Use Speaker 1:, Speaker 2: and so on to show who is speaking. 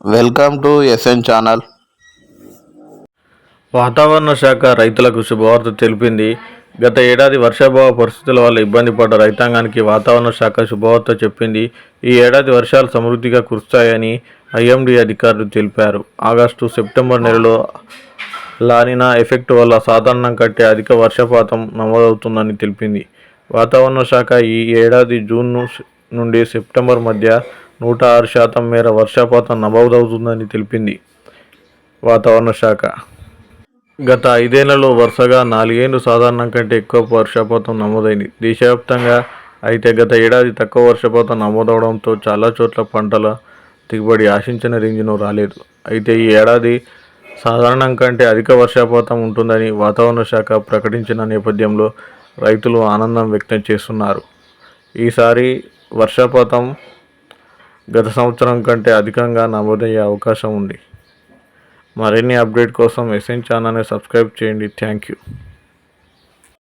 Speaker 1: Welcome to SN channel.
Speaker 2: వాతావరణ శాఖ రైతులకు శుభవార్త తెలిపింది. గత ఏడాది వర్షాభావ పరిస్థితుల వల్ల ఇబ్బంది పడ్డ రైతాంగానికి వాతావరణ శాఖ శుభవార్త చెప్పింది. ఈ ఏడాది వర్షాలు సమృద్ధిగా కురుస్తాయని ఐఎండీ అధికారులు తెలిపారు. ఆగస్టు సెప్టెంబర్ నెలలో లానినా ఎఫెక్ట్ వల్ల సాధారణం కంటే అధిక వర్షపాతం నమోదవుతుందని తెలిపింది. వాతావరణ శాఖ ఈ ఏడాది జూన్ నుండి సెప్టెంబర్ మధ్య నూట ఆరు శాతం మేర వర్షపాతం నమోదవుతుందని తెలిపింది వాతావరణ శాఖ. గత ఐదేళ్ళలో వరుసగా నాలుగేళ్ళు సాధారణం కంటే ఎక్కువ వర్షపాతం నమోదైంది. దేశవ్యాప్తంగా అయితే గత ఏడాది తక్కువ వర్షపాతం నమోదవడంతో చాలా చోట్ల పంటల దిగుబడి ఆశించిన రేంజ్ను రాలేదు. అయితే ఈ ఏడాది సాధారణం కంటే అధిక వర్షపాతం ఉంటుందని వాతావరణ శాఖ ప్రకటించిన నేపథ్యంలో రైతులు ఆనందం వ్యక్తం చేస్తున్నారు. ఈసారి వర్షపాతం గత సంవత్సరం కంటే అధికంగా నమోదయ్యే అవకాశం ఉంది. మరిన్ని అప్డేట్ కోసం ఎస్ఎన్ ఛానల్ని సబ్స్క్రైబ్ చేయండి. Thank you.